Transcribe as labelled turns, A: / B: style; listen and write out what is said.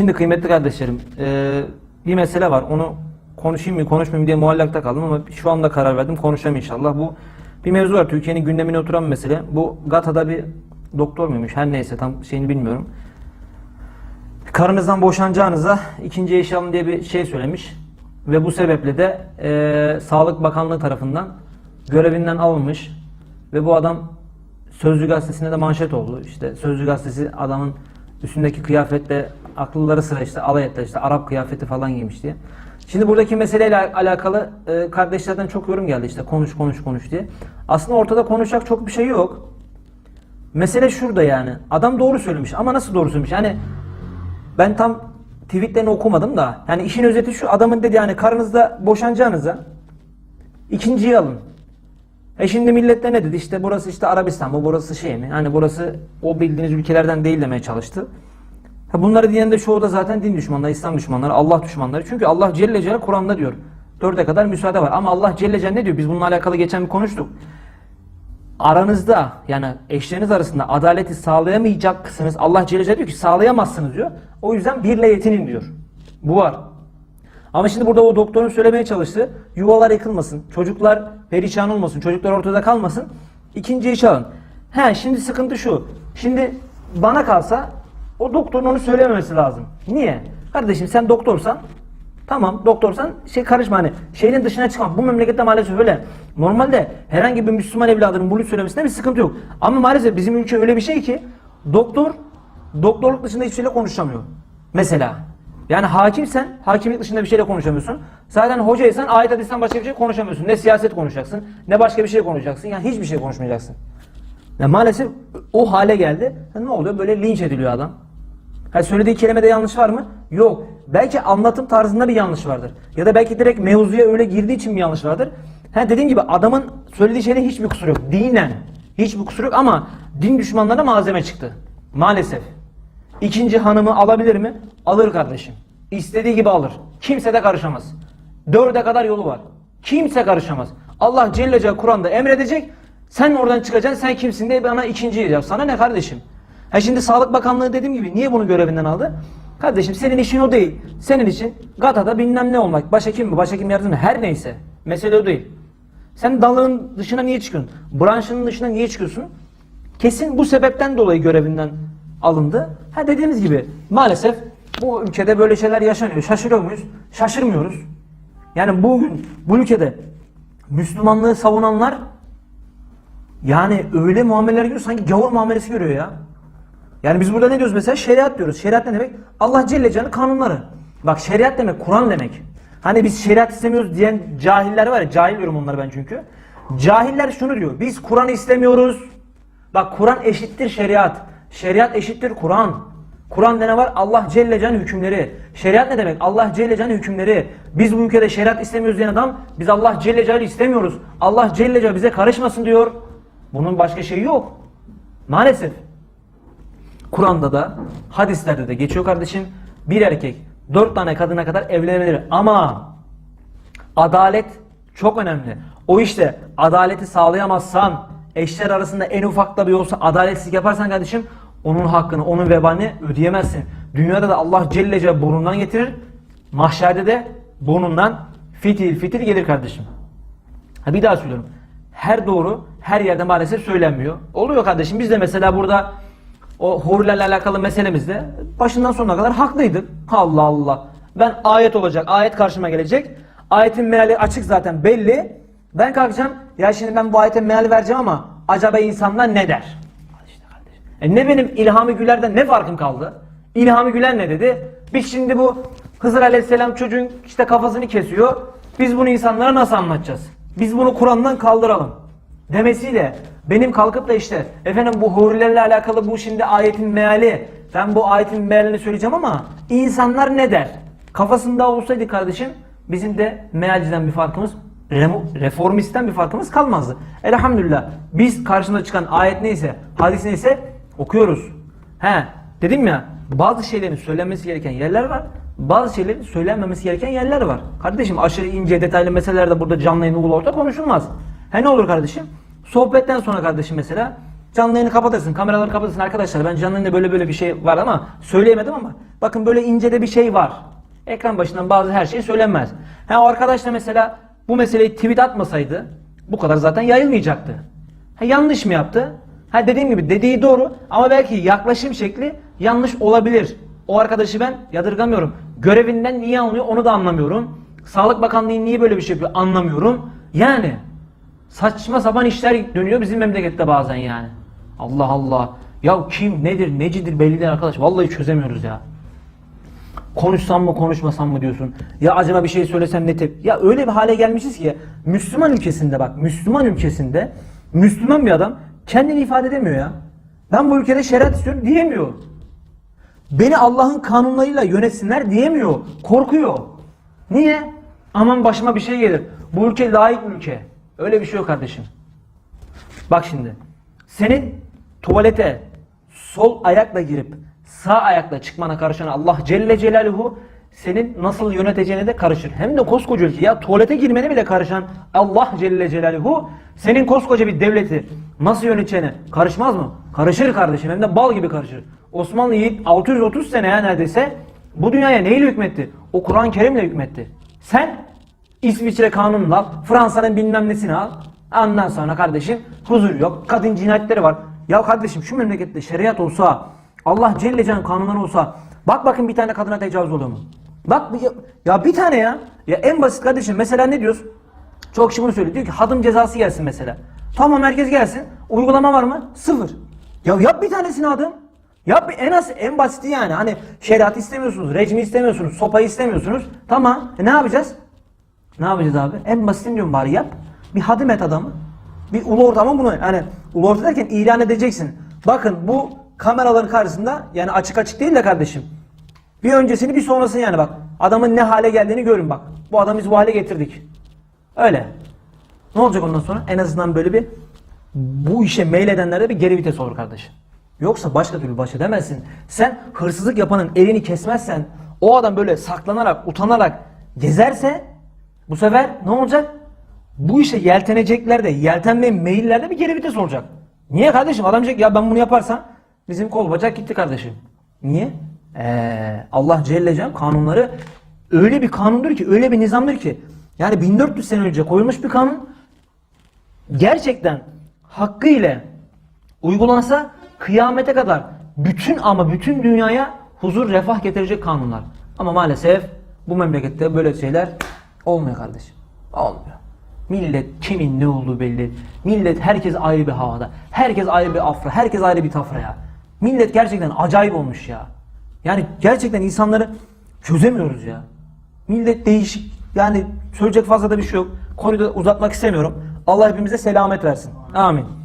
A: Şimdi kıymetli kardeşlerim, e, bir mesele var. Onu konuşayım mı, konuşmayayım diye muallakta kaldım ama şu anda karar verdim. Konuşacağım inşallah. Bu bir mevzu var. Türkiye'nin gündemine oturan mesele. Bu Gata'da bir doktor muymuş? Her neyse tam şeyini bilmiyorum. Karınızdan boşanacağınıza ikinci eş alın diye bir şey söylemiş. Ve bu sebeple de e, Sağlık Bakanlığı tarafından görevinden alınmış. Ve bu adam Sözcü gazetesinde de manşet oldu. İşte Sözcü gazetesi adamın üstündeki kıyafetle akılları sıra işte alay ettiler işte Arap kıyafeti falan giymiş diye. Şimdi buradaki meseleyle alakalı e, kardeşlerden çok yorum geldi işte konuş konuş konuş diye. Aslında ortada konuşacak çok bir şey yok. Mesele şurada yani. Adam doğru söylemiş ama nasıl doğru söylemiş? Yani ben tam tweetlerini okumadım da yani işin özeti şu adamın dedi yani karınızda boşanacağınıza ikinciyi alın. E şimdi millet de ne dedi? İşte burası işte Arabistan mı? Burası şey mi? Hani burası o bildiğiniz ülkelerden değil demeye çalıştı. Bunları diyen de çoğu da zaten din düşmanları, İslam düşmanları, Allah düşmanları. Çünkü Allah Celle Celle Kur'an'da diyor. Dörde kadar müsaade var. Ama Allah Celle Celle ne diyor? Biz bununla alakalı geçen bir konuştuk. Aranızda yani eşleriniz arasında adaleti sağlayamayacaksınız. Allah Celle Celle diyor ki sağlayamazsınız diyor. O yüzden birle yetinin diyor. Bu var. Ama şimdi burada o doktorun söylemeye çalıştığı yuvalar yıkılmasın, çocuklar perişan olmasın, çocuklar ortada kalmasın. İkinci iş alın. He şimdi sıkıntı şu. Şimdi bana kalsa o doktorun onu söylememesi lazım. Niye? Kardeşim sen doktorsan Tamam doktorsan şey karışma hani şeyin dışına çıkma. Bu memlekette maalesef öyle. Normalde herhangi bir Müslüman evladının bunu söylemesinde bir sıkıntı yok. Ama maalesef bizim ülke öyle bir şey ki doktor doktorluk dışında hiçbir şeyle konuşamıyor. Mesela. Yani hakimsen hakimlik dışında bir şeyle konuşamıyorsun. Zaten hocaysan ayet hadisten başka bir şey konuşamıyorsun. Ne siyaset konuşacaksın ne başka bir şey konuşacaksın. Yani hiçbir şey konuşmayacaksın. Ya maalesef o hale geldi. Ne oluyor? Böyle linç ediliyor adam. Ha, söylediği kelimede yanlış var mı? Yok. Belki anlatım tarzında bir yanlış vardır. Ya da belki direkt mevzuya öyle girdiği için bir yanlış vardır. Ha, dediğim gibi adamın söylediği şeyde hiçbir kusur yok. Dinen hiçbir kusur yok ama din düşmanlarına malzeme çıktı. Maalesef. İkinci hanımı alabilir mi? Alır kardeşim. İstediği gibi alır. Kimse de karışamaz. Dörde kadar yolu var. Kimse karışamaz. Allah Celle Celle Kur'an'da emredecek. Sen oradan çıkacaksın. Sen kimsin diye bana ikinci yiyeceğim. Sana ne kardeşim? Ha şimdi Sağlık Bakanlığı dediğim gibi niye bunu görevinden aldı? Kardeşim senin işin o değil. Senin için Gata'da bilmem ne olmak. Başhekim mi? Başhekim yardımcı? Her neyse. Mesele o değil. Sen dalığın dışına niye çıkıyorsun? Branşının dışına niye çıkıyorsun? Kesin bu sebepten dolayı görevinden alındı. Ha dediğimiz gibi maalesef bu ülkede böyle şeyler yaşanıyor. Şaşırıyor muyuz? Şaşırmıyoruz. Yani bugün bu ülkede Müslümanlığı savunanlar yani öyle muameleler görüyor sanki gavur muamelesi görüyor ya. Yani biz burada ne diyoruz mesela? Şeriat diyoruz. Şeriat ne demek? Allah Celle Celle'nin kanunları. Bak şeriat demek Kur'an demek. Hani biz şeriat istemiyoruz diyen cahiller var ya, cahil diyorum onları ben çünkü. Cahiller şunu diyor. Biz Kur'an istemiyoruz. Bak Kur'an eşittir şeriat. Şeriat eşittir Kur'an. Kur'an'da ne var? Allah Celle Celle'nin hükümleri. Şeriat ne demek? Allah Celle Celle'nin hükümleri. Biz bu ülkede şeriat istemiyoruz diyen adam biz Allah Celle Celle'yi istemiyoruz. Allah Celle Celle bize karışmasın diyor. Bunun başka şeyi yok. Maalesef. Kur'an'da da hadislerde de geçiyor kardeşim. Bir erkek dört tane kadına kadar evlenebilir ama adalet çok önemli. O işte adaleti sağlayamazsan eşler arasında en ufak da bir olsa adaletsizlik yaparsan kardeşim onun hakkını, onun vebalini ödeyemezsin. Dünyada da Allah Celle Celle burnundan getirir. Mahşerde de burnundan fitil fitil gelir kardeşim. Ha bir daha söylüyorum. Her doğru her yerde maalesef söylenmiyor. Oluyor kardeşim. Biz de mesela burada o hurilerle alakalı meselemizde başından sonuna kadar haklıydık. Allah Allah. Ben ayet olacak. Ayet karşıma gelecek. Ayetin meali açık zaten belli. Ben kalkacağım. Ya şimdi ben bu ayetin meali vereceğim ama acaba insanlar ne der? İşte. E ne benim İlhami Güler'den ne farkım kaldı? İlhami Güler ne dedi? Biz şimdi bu Hızır Aleyhisselam çocuğun işte kafasını kesiyor. Biz bunu insanlara nasıl anlatacağız? Biz bunu Kur'an'dan kaldıralım demesiyle benim kalkıp da işte efendim bu hurilerle alakalı bu şimdi ayetin meali ben bu ayetin mealini söyleyeceğim ama insanlar ne der? Kafasında olsaydı kardeşim bizim de mealciden bir farkımız reformistten bir farkımız kalmazdı. Elhamdülillah biz karşımıza çıkan ayet neyse hadis neyse okuyoruz. He dedim ya bazı şeylerin söylenmesi gereken yerler var. Bazı şeylerin söylenmemesi gereken yerler var. Kardeşim aşırı ince detaylı meseleler de burada canlı yayın orta konuşulmaz. He ne olur kardeşim? Sohbetten sonra kardeşim mesela Canlı yayını kapatırsın, kameraları kapatırsın arkadaşlar. Ben canlı yayında böyle böyle bir şey var ama söyleyemedim ama bakın böyle ince de bir şey var. Ekran başından bazı her şey söylenmez. Ha o arkadaş da mesela bu meseleyi tweet atmasaydı bu kadar zaten yayılmayacaktı. Ha yanlış mı yaptı? Ha dediğim gibi dediği doğru ama belki yaklaşım şekli yanlış olabilir. O arkadaşı ben yadırgamıyorum. Görevinden niye alınıyor onu da anlamıyorum. Sağlık Bakanlığı niye böyle bir şey yapıyor anlamıyorum. Yani saçma sapan işler dönüyor bizim memlekette bazen yani. Allah Allah. Ya kim nedir necidir belli değil arkadaş. Vallahi çözemiyoruz ya. Konuşsam mı konuşmasam mı diyorsun. Ya acaba bir şey söylesem ne tep... Ya öyle bir hale gelmişiz ki Müslüman ülkesinde bak Müslüman ülkesinde Müslüman bir adam kendini ifade edemiyor ya. Ben bu ülkede şeriat istiyorum diyemiyor. Beni Allah'ın kanunlarıyla yönetsinler diyemiyor. Korkuyor. Niye? Aman başıma bir şey gelir. Bu ülke layık ülke. Öyle bir şey yok kardeşim. Bak şimdi. Senin tuvalete sol ayakla girip sağ ayakla çıkmana karışan Allah Celle Celaluhu senin nasıl yöneteceğine de karışır. Hem de koskoca ülke. Ya tuvalete girmene bile karışan Allah Celle Celaluhu senin koskoca bir devleti nasıl yöneteceğine karışmaz mı? Karışır kardeşim. Hem de bal gibi karışır. Osmanlı yiğit 630 sene ya neredeyse bu dünyaya neyle hükmetti? O Kur'an-ı Kerim'le hükmetti. Sen İsviçre kanununu al, Fransa'nın bilmem nesini al. Ondan sonra kardeşim huzur yok, kadın cinayetleri var. Ya kardeşim şu memlekette şeriat olsa, Allah Celle Celle'nin kanunları olsa, bak bakın bir tane kadına tecavüz oluyor mu? Bak bir- ya bir tane ya. Ya en basit kardeşim mesela ne diyoruz? Çok kişi bunu söylüyor. Diyor ki hadım cezası gelsin mesela. Tamam herkes gelsin. Uygulama var mı? Sıfır. Ya yap bir tanesini adım. Yap en az en basiti yani. Hani şeriat istemiyorsunuz, rejimi istemiyorsunuz, sopayı istemiyorsunuz. Tamam. E ne yapacağız? Ne yapacağız abi? En basitini diyorum bari yap. Bir hadim et adamı. Bir ulu orta ama bunu hani ulu orta derken ilan edeceksin. Bakın bu kameraların karşısında yani açık açık değil de kardeşim. Bir öncesini bir sonrasını yani bak. Adamın ne hale geldiğini görün bak. Bu adamı biz bu hale getirdik. Öyle. Ne olacak ondan sonra? En azından böyle bir bu işe meyledenlerde bir geri vites olur kardeşim. Yoksa başka türlü baş edemezsin. Sen hırsızlık yapanın elini kesmezsen o adam böyle saklanarak, utanarak gezerse bu sefer ne olacak? Bu işe yeltenecekler de, yeltenmeye meyillerde bir geri vites olacak. Niye kardeşim? Adam diyecek ya ben bunu yaparsam bizim kol bacak gitti kardeşim. Niye? Ee, Allah Celle Celle kanunları öyle bir kanundur ki, öyle bir nizamdır ki. Yani 1400 sene önce koyulmuş bir kanun gerçekten hakkı ile uygulansa kıyamete kadar bütün ama bütün dünyaya huzur, refah getirecek kanunlar. Ama maalesef bu memlekette böyle şeyler olmuyor kardeşim. Olmuyor. Millet kimin ne olduğu belli. Millet herkes ayrı bir havada. Herkes ayrı bir afra. Herkes ayrı bir tafra ya. Millet gerçekten acayip olmuş ya. Yani gerçekten insanları çözemiyoruz ya. Millet değişik. Yani söyleyecek fazla da bir şey yok. Konuyu da uzatmak istemiyorum. Allah hepimize selamet versin. Amin.